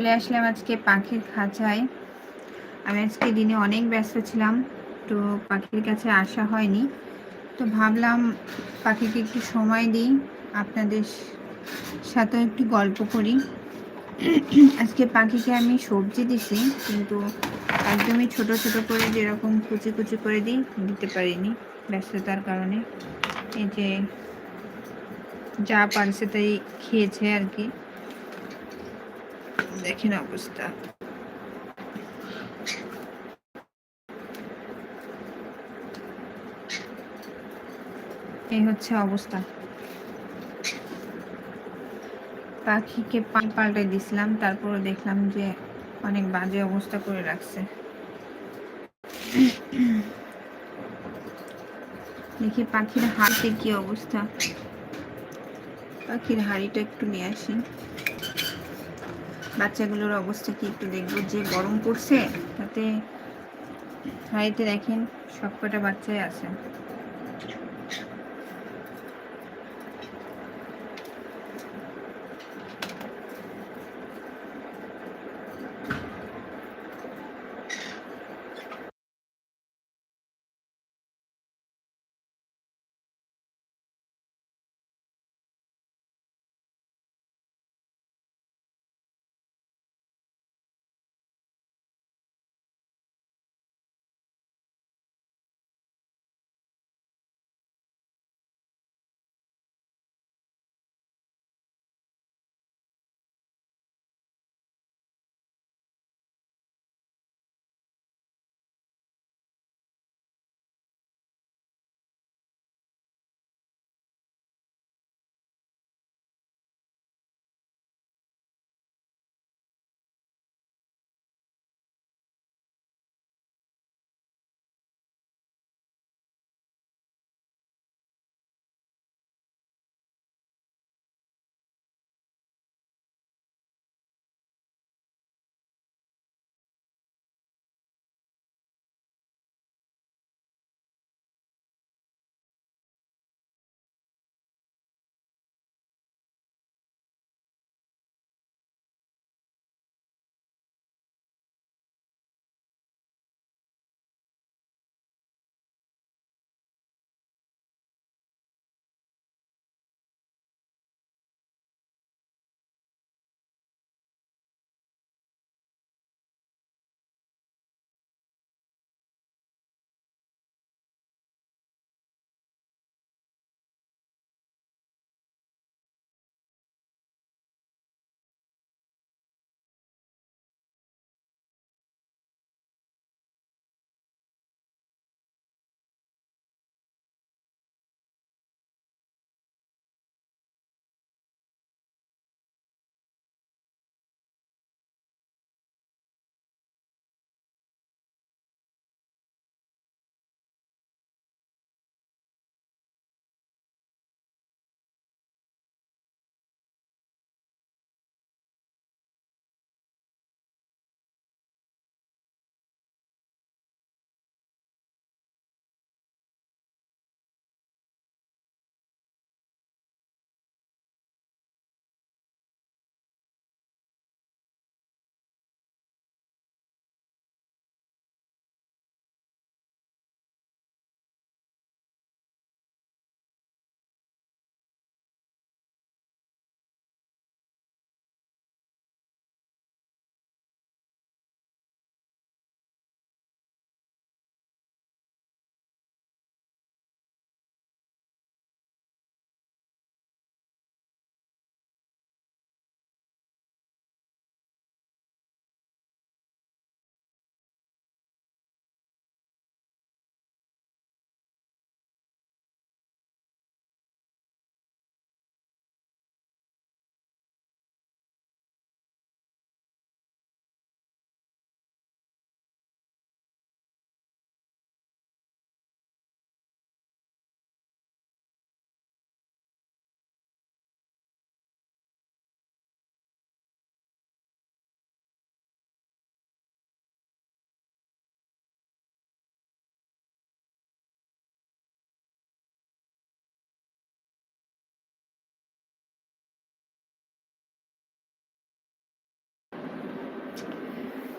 চলে আসলাম আজকে পাখির খাঁচায়। আমি আজকে দিনে অনেক ব্যস্ত ছিলাম, তো পাখির কাছে আসা হয়নি। তো ভাবলাম পাখিকে একটু সময় দিই, আপনাদের সাথে একটু গল্প করি। আজকে পাখিকে আমি সবজি দিছি, কিন্তু একদমই ছোট ছোট করে যেরকম কুচি কুচি করে দিই, দিতে পারিনি ব্যস্ততার কারণে। এই যে যা পারছে তাই খেয়েছে আর কি। দেখেন অবস্থা। এই হচ্ছে অবস্থা। পাখিকে পান পাল্টে দিছিলাম তারপরে দেখলাম যে অনেক বাজে অবস্থা করে রাখছে। দেখি পাখির হাড়িতে কি অবস্থা। পাখির হাড়িটা একটু নিয়ে আসি। বাচ্চাগুলোর অবস্থা কি একটু দেখব। যে গরম পড়ছে তাতে হাইতে দেখেন সবকটা বাচ্চাই আছে।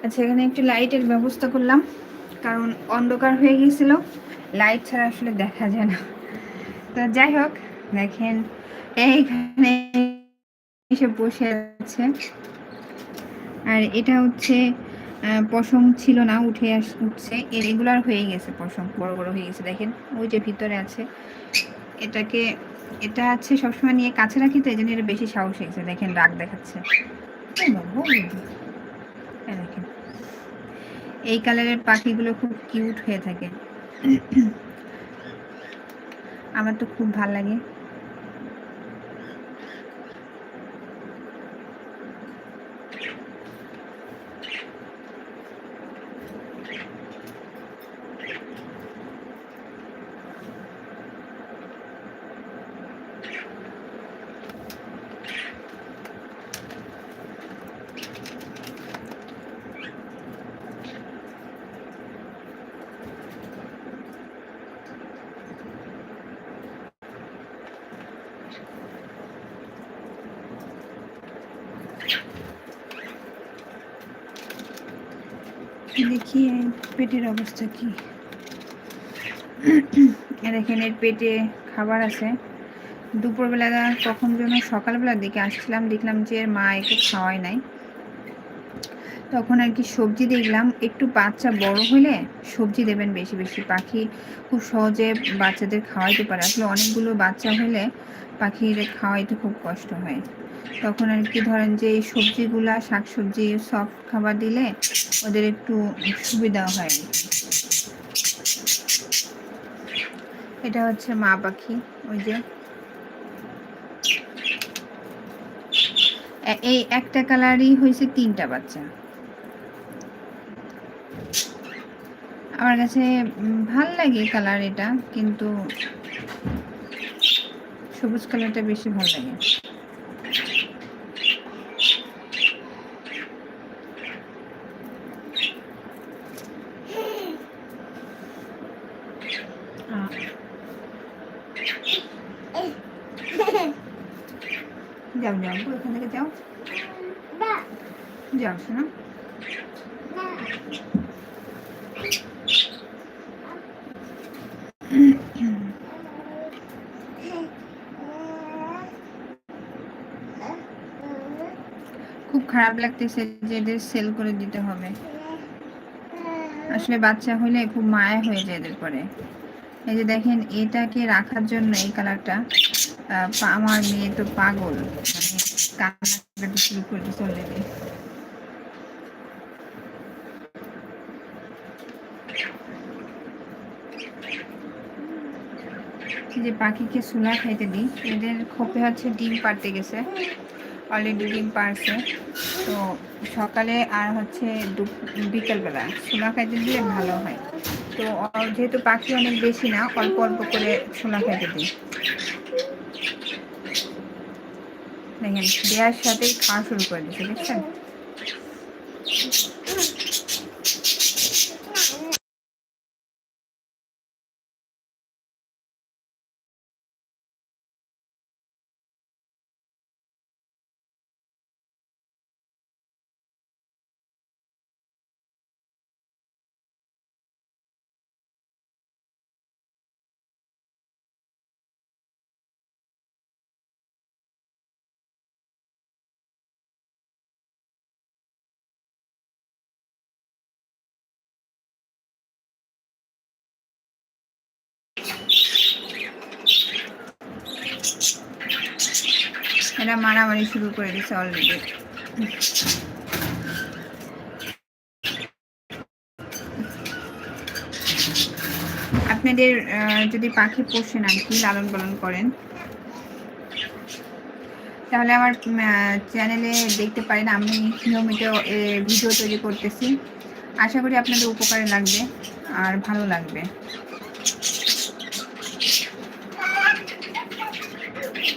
আচ্ছা এখানে একটু লাইটের ব্যবস্থা করলাম, কারণ অন্ধকার হয়ে গিয়েছিল। লাইট ছাড়া আসলে দেখা যায় না। তো যাই হোক, দেখেন, এইখানে এসে বসে আছে। আর এটা হচ্ছে পশম ছিল না, উঠে আস, উঠছে। রেগুলার হয়ে গেছে পশম, বড় বড় হয়ে গেছে। দেখেন, ওই যে ভিতরে আছে। এটাকে, এটা আছে সবসময় নিয়ে কাছে রাখি তো এই জন্য এটা বেশি সাহস হয়েছে। দেখেন, রাগ দেখাচ্ছে। এই কালারের পাখিগুলো খুব কিউট হয়ে থাকে। আমার তো খুব ভালো লাগে। দেখি পেটের অবস্থা কি। দেখেন, এর পেটে খাবার আছে। দুপুরবেলা কখন যেন সকালবেলার দিকে আসছিলাম, দেখলাম যে এর মা একটু খাওয়াই নাই। তখন আর কি সবজি দেখলাম, একটু বাচ্চা বড় হলে সবজি দেবেন বেশি বেশি। পাখি খুব সহজে বাচ্চাদের খাওয়াইতে পারে। আসলে অনেকগুলো বাচ্চা হলে পাখির খাওয়াইতে খুব কষ্ট হয়। তখন আর কি ধরেন যে এই সবজিগুলা, শাকসবজি সফট খাবার দিলে ওদের একটু সুবিধা হয়। এটা হচ্ছে মা পাখি, ওই যে। এই একটা কালারই হয়েছে তিনটা বাচ্চা। আমার কাছে ভালো লাগে কালার এটা, কিন্তু সবুজ কালারটা বেশি ভালো লাগে। যাও যাও, ওখান থেকে যাও। যাও, শোনা। খুব খারাপ লাগতেছে যে এদের সেল করে দিতে হবে। আসলে বাচ্চা হলে খুব মায়া হয়ে যায় এদের পরে। এই যে দেখেন, এটাকে রাখার জন্য এই কালারটা আমার মেয়ে তো পাগল। মানে কান্না শুরু করে চলে যে পাখিকে সুলা খাইতে দিই, এদের খোপে হচ্ছে ডিম পাড়তে গেছে। অলরেডি ডিম পারছে তো সকালে আর হচ্ছে বিকেলবেলা ছোলা খাইতে দিলে ভালো হয়। তো যেহেতু পাখি অনেক বেশি না, অল্প অল্প করে ছোলা খাইতে দিই। দেখেন দেওয়ার সাথেই খাওয়া শুরু করে দিচ্ছে দেখছেন? এরা মারামারি শুরু করে দিচ্ছে অলরেডি আপনাদের যদি পাখি পোষেন আর কি লালন পালন করেন? তাহলে আমার চ্যানেলে দেখতে পারেন, আমি নিয়মিত ভিডিও তৈরি করতেছি। আশা করি আপনাদের উপকারে লাগবে, আর ভালো লাগবে।